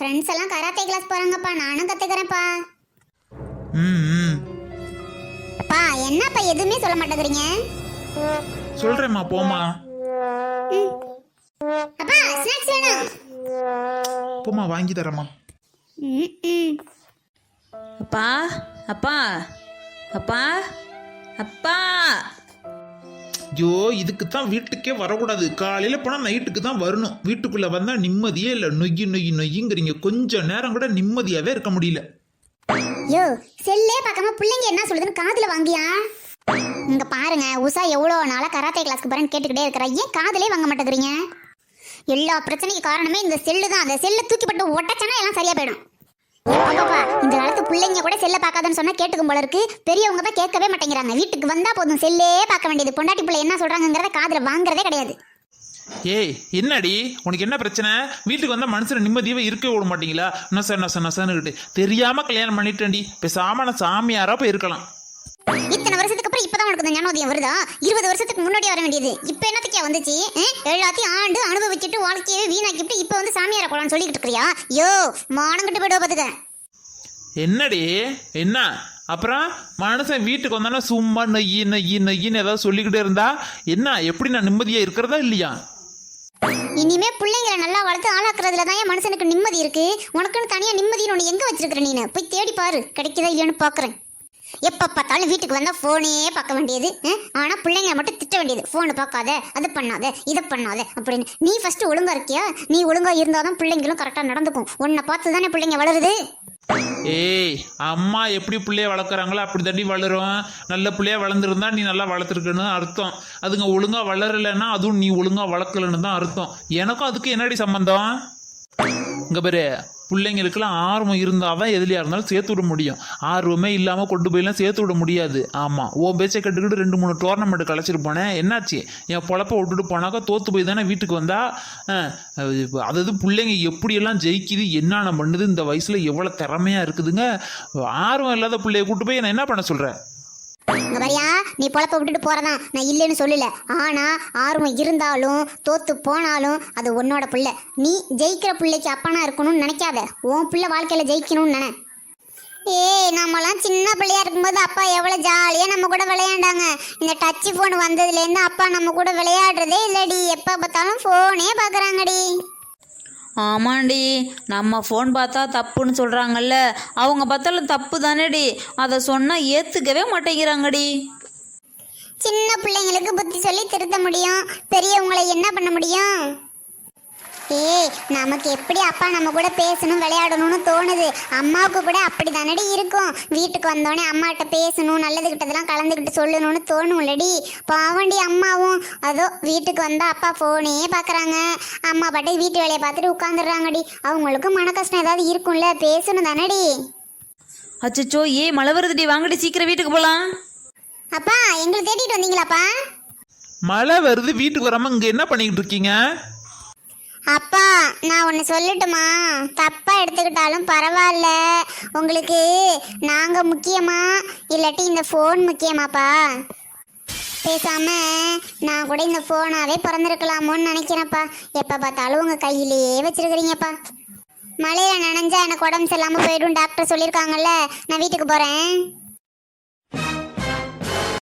Friends எல்லாம் karate class போறாங்கப்பா. நானும் கத்துக்கிறேன்ப்பா. ம் ம் அப்பா என்னப்பா எதுவுமே சொல்ல மாட்டேங்கிறீங்க? சொல்றேம்மா போம்மா. அப்பா ஸ்நாக்ஸ் வேணும். போம்மா வாங்கி தரேம்மா. ம், ம். அப்பா அப்பா. அப்பா அப்பா. ஐயோ இதுக்கு தான் வீட்டுக்கே வரக்கூடாது. காலையில போனா நைட்டுக்கு தான் வரணும். வீட்டுக்குள்ள வந்தால் நிம்மதியே இல்லை. நொய்யி நொய்யி நொய்யுங்கிறீங்க. கொஞ்சம் நேரம் கூட நிம்மதியாவே இருக்க முடியல. யோ செல்லே பார்க்காம பிள்ளைங்க என்ன சொல்லுதுன்னு காதில் வாங்கியா? இங்க பாருங்க உஷா எவ்வளோ நாளா கராத்தே கிளாஸ்க்கு போறேன்னு கேட்டுக்கிட்டே இருக்கிற. ஏன் காதலே வாங்க மாட்டேங்கிறீங்க? எல்லா பிரச்சனைக்கு காரணமே இந்த செல்லு தான். அந்த செல்லை தூக்கிப்பட்டு ஒட்டச்சனா எல்லாம் சரியா போயிடும். பிள்ளைங்க கூட செல்லை பார்க்காதுன்னு சொன்னா கேட்டுக்கும் போல இருக்கு. பெரியவங்க தான் கேட்கவே மாட்டேங்கிறாங்க. வீட்டுக்கு வந்தா போதும். செல்லே பார்க்க வேண்டியது. பொண்டாட்டி பிள்ளை என்ன சொல்றாங்கிறத காதுல வாங்குறதே கிடையாது. ஏய் என்னடி? உனக்கு என்ன பிரச்சனை? வீட்டுக்கு வந்தா மனுஷனை நிம்மதியாவே இருக்க விட மாட்டீங்களா? நச நச நசன்னுக்கிட்டு தெரியாம கல்யாணம் பண்ணிட்டேன்டி. பேசாம நான் சாமியாரா போய் இருக்கலாம். இத்தனை வருஷத்துக்கு அப்புறம் இப்பதான் உனக்கு இந்த ஞானோதயம் வருதா? இருபது வருஷத்துக்கு முன்னாடி வர வேண்டியது. இப்ப என்னத்துக்கே வந்துச்சு? எல்லாத்தையும் ஆண்டு அனுபவிச்சுட்டு வாழ்க்கையவே வீணாக்கிட்டு இப்ப வந்து சாமியார போலான்னு சொல்லிட்டு இருக்கிறியா? யோ மானம் கட்டு போயிடுவ பாத்துக்க. என்னடி? என்ன? அப்புறம் மனுஷன் வீட்டுக்கு வந்தாலும் சும்மா நொய்யி நெய் நொய்யின்னு ஏதாவது சொல்லிக்கிட்டே இருந்தா? என்ன? எப்படி நான் நிம்மதியா இருக்கிறதா இல்லையா? இனிமே பிள்ளைங்களை நல்லா வளர்த்து ஆளாக்குறதுல தான் என் மனுஷனுக்கு நிம்மதி இருக்கு. உனக்குன்னு தனியா நிம்மதின்னு ஒன்று எங்க வச்சிருக்கிற நீ போய் தேடி பாரு. கிடைக்குதா இல்லையான்னு பாக்குறேன். எப்ப பார்த்தாலும் வீட்டுக்கு வந்தா போனே பார்க்க வேண்டியது ஆனால் ஆனா பிள்ளைங்களை மட்டும் திட்ட வேண்டியது. போன் பார்க்காத அது பண்ணாத இதை பண்ணாத அப்படின்னு. நீ ஃபர்ஸ்ட் ஒழுங்கா இருக்கியா? நீ ஒழுங்கா இருந்தாதான் பிள்ளைங்களும் கரெக்டா நடந்துக்கும். உன்னை பார்த்து தானே பிள்ளைங்க வளருது. ஏய் அம்மா எப்படி பிள்ளைய வளர்க்குறாங்களோ அப்படி தட்டி வளரும். நல்ல பிள்ளைய வளர்ந்துருந்தா நீ நல்லா வளர்த்துருக்குன்னு அர்த்தம். அதுங்க ஒழுங்கா வளரலைன்னா அதுவும் நீ ஒழுங்கா வளர்க்கலன்னு தான் அர்த்தம். எனக்கும் அதுக்கு என்னடி சம்பந்தம்? இங்க பேர். பிள்ளைங்களுக்கெல்லாம் ஆர்வம் இருந்தால் தான் எதுலையாக இருந்தாலும் சேர்த்து விட முடியும். ஆர்வமே இல்லாமல் கொண்டு போயெல்லாம் சேர்த்து விட முடியாது. ஆமாம் ஓ பேச்சை கட்டுக்கிட்டு ரெண்டு மூணு டோர்னமெண்ட் கலைச்சிட்டு போனேன். என்னாச்சு? என் பொழப்ப விட்டுட்டு போனாக்கா தோற்று போய் தானே வீட்டுக்கு வந்தால் அதாவது பிள்ளைங்க எப்படியெல்லாம் ஜெயிக்குது என்னென்ன பண்ணுது இந்த வயசில் எவ்வளோ திறமையாக இருக்குதுங்க? ஆர்வம் இல்லாத பிள்ளைய கூட்டு போய் நான் என்ன பண்ண சொல்கிறேன் இங்க பாரியா நீ பொழப்ப விட்டுட்டு போறதான் நான் இல்லைன்னு சொல்லல. ஆனா ஆர்வம் இருந்தாலும் தோத்து போனாலும் அது உன்னோட பிள்ளை. நீ ஜெயிக்கிற பிள்ளைக்கு அப்பனா இருக்கணும்னு நினைக்காத. உன் பிள்ளை வாழ்க்கையில ஜெயிக்கணும்னு நினை. ஏய் நம்மலாம் சின்ன பிள்ளையா இருக்கும்போது அப்பா எவ்வளோ ஜாலியாக நம்ம கூட விளையாண்டாங்க. இந்த டச் ஃபோன் வந்ததுலேருந்து அப்பா நம்ம கூட விளையாடுறதே இல்லடி. எப்போ பார்த்தாலும் ஃபோனே பார்க்குறாங்கடி. ஆமாண்டி நம்ம ஃபோன் பார்த்தா தப்புன்னு சொல்கிறாங்கல்ல அவங்க பார்த்தாலும் தப்பு தானேடி. அதை சொன்னால் ஏற்றுக்கவே மாட்டேங்கிறாங்கடி. சின்ன பிள்ளைங்களுக்கு புத்தி சொல்லி திருத்த முடியும். பெரியவங்களை என்ன பண்ண முடியும்? ஏய் நமக்கு எப்படி அப்பா நம்ம கூட பேசணும் விளையாடணும்னு தோணுது. அம்மாவுக்கு கூட அப்படி தானடி இருக்கும். வீட்டுக்கு வந்தோடனே அம்மாட்ட பேசணும் நல்லது கிட்டதெல்லாம் கலந்துக்கிட்டு சொல்லணும்னு தோணும்லடி. பாவண்டி அம்மாவும் அதோ வீட்டுக்கு வந்தா அப்பா ஃபோனே பார்க்குறாங்க அம்மா பாட்டு வீட்டு வேலையை பார்த்துட்டு உட்காந்துடுறாங்கடி அவங்களுக்கும் மன கஷ்டம் ஏதாவது இருக்கும்ல பேசணும் தானடி. அச்சச்சோ ஏ மழை வருதுடி. வாங்கடி சீக்கிரம் வீட்டுக்கு போகலாம் அப்பா எங்களை தேடிட்டு வந்தீங்களாப்பா? மழை வருது வீட்டுக்கு வராமல் இங்கே என்ன பண்ணிக்கிட்டு இருக்கீங்க? அப்பா நான் ஒன்று சொல்லட்டுமா? தப்பா எடுத்துக்கிட்டாலும் பரவாயில்ல. உங்களுக்கு நாங்கள் முக்கியமா? இல்லாட்டி இந்த ஃபோன் முக்கியமாப்பா? பேசாம நான் கூட இந்த ஃபோனாவே பிறந்திருக்கலாமோன்னு நினைக்கிறேன்ப்பா. எப்போ பார்த்தாலும் உங்கள் கையிலேயே வச்சிருக்கிறீங்கப்பா. மழையில நனைஞ்சா எனக்கு உடம்பு சரியில்லாமல் போயிடும் டாக்டர் சொல்லியிருக்காங்கல்ல. நான் வீட்டுக்கு போகிறேன்